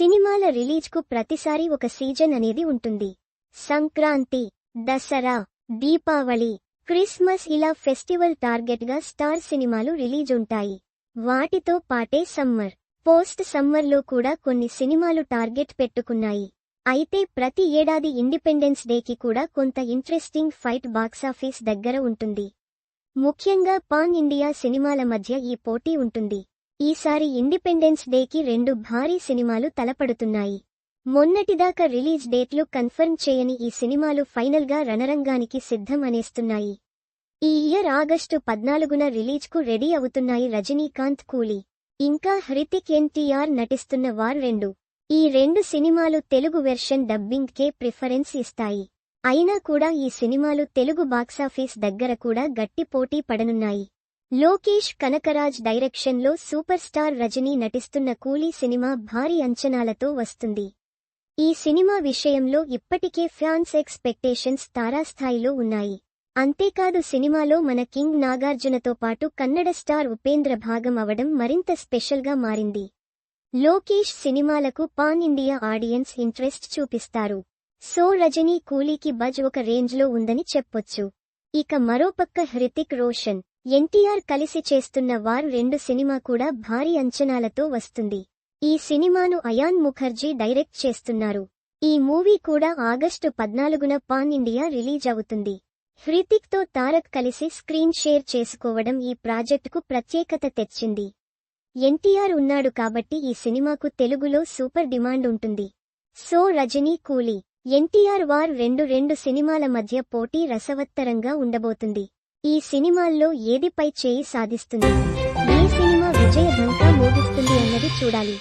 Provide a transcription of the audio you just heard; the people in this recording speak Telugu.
సినిమాల రిలీజ్కు ప్రతిసారి ఒక సీజన్ అనేది ఉంటుంది. సంక్రాంతి దసరా దీపావళి క్రిస్మస్ ఇలా ఫెస్టివల్ టార్గెట్గా స్టార్ సినిమాలు రిలీజ్ ఉంటాయి. వాటితో పాటే సమ్మర్ పోస్ట్ సమ్మర్లో కూడా కొన్ని సినిమాలు టార్గెట్ పెట్టుకున్నాయి. అయితే ప్రతి ఏడాది ఇండిపెండెన్స్ డేకి కూడా కొంత ఇంట్రెస్టింగ్ ఫైట్ బాక్సాఫీస్ దగ్గర ఉంటుంది. ముఖ్యంగా పాన్ ఇండియా సినిమాల మధ్య ఈ పోటీ ఉంటుంది. ఈసారి ఇండిపెండెన్స్ డేకి రెండు భారీ సినిమాలు తలపడుతున్నాయి. మొన్నటిదాకా రిలీజ్ డేట్లు కన్ఫర్మ్ చేయని ఈ సినిమాలు ఫైనల్గా రణరంగానికి సిద్ధం అనేస్తున్నాయి ఈ ఇయర్ ఆగస్టు పద్నాలుగున రిలీజ్కు రెడీ అవుతున్నాయి రజనీకాంత్ కూలీ. ఇంకా హృతిక్ ఎన్టీఆర్ నటిస్తున్న వార్ రెండు. ఈ రెండు సినిమాలు తెలుగు వెర్షన్ డబ్బింగ్కే ప్రిఫరెన్స్ ఇస్తాయి. అయినా కూడా ఈ సినిమాలు తెలుగు బాక్సాఫీస్ దగ్గర కూడా గట్టి పోటీ పడనున్నాయి. లోకేష్ కనకరాజ్ డైరెక్షన్లో సూపర్ స్టార్ రజనీ నటిస్తున్న కూలీ సినిమా భారీ అంచనాలతో వస్తుంది. ఈ సినిమా విషయంలో ఇప్పటికే ఫ్యాన్స్ ఎక్స్పెక్టేషన్స్ తారాస్థాయిలో ఉన్నాయి. అంతేకాదు సినిమాలో మన కింగ్ నాగార్జునతో పాటు కన్నడ స్టార్ ఉపేంద్ర భాగం అవడం మరింత స్పెషల్గా మారింది. లోకేష్ సినిమాలకు పాన్ ఇండియా ఆడియన్స్ ఇంట్రెస్ట్ చూపిస్తారు. సో రజనీ కూలీకి బజ్ ఒక రేంజ్లో ఉందని చెప్పొచ్చు. ఇక మరోపక్క హృతిక్ రోషన్. ఎన్టీఆర్ కలిసి చేస్తున్న వార్ రెండు సినిమా కూడా భారీ అంచనాలతో వస్తుంది. ఈ సినిమాను అయాన్ ముఖర్జీ డైరెక్ట్ చేస్తున్నారు. ఈ మూవీ కూడా ఆగస్టు పద్నాలుగున పాన్ ఇండియా రిలీజ్ అవుతుంది. హృతిక్తో తారక్ కలిసి స్క్రీన్ షేర్ చేసుకోవడం ఈ ప్రాజెక్టుకు ప్రత్యేకత తెచ్చింది. ఎన్టీఆర్ ఉన్నాడు కాబట్టి ఈ సినిమాకు తెలుగులో సూపర్ డిమాండ్ ఉంటుంది. సో రజనీ కూలీ. ఎన్టీఆర్ వార్ రెండు రెండు సినిమాల మధ్య పోటీ రసవత్తరంగా ఉండబోతుంది. ఈ సినిమాల్లో ఏదిపై చేయి సాధిస్తుంది? ఏ సినిమా విజయ ఢంకా మోగిస్తుంది అన్నది చూడాలి.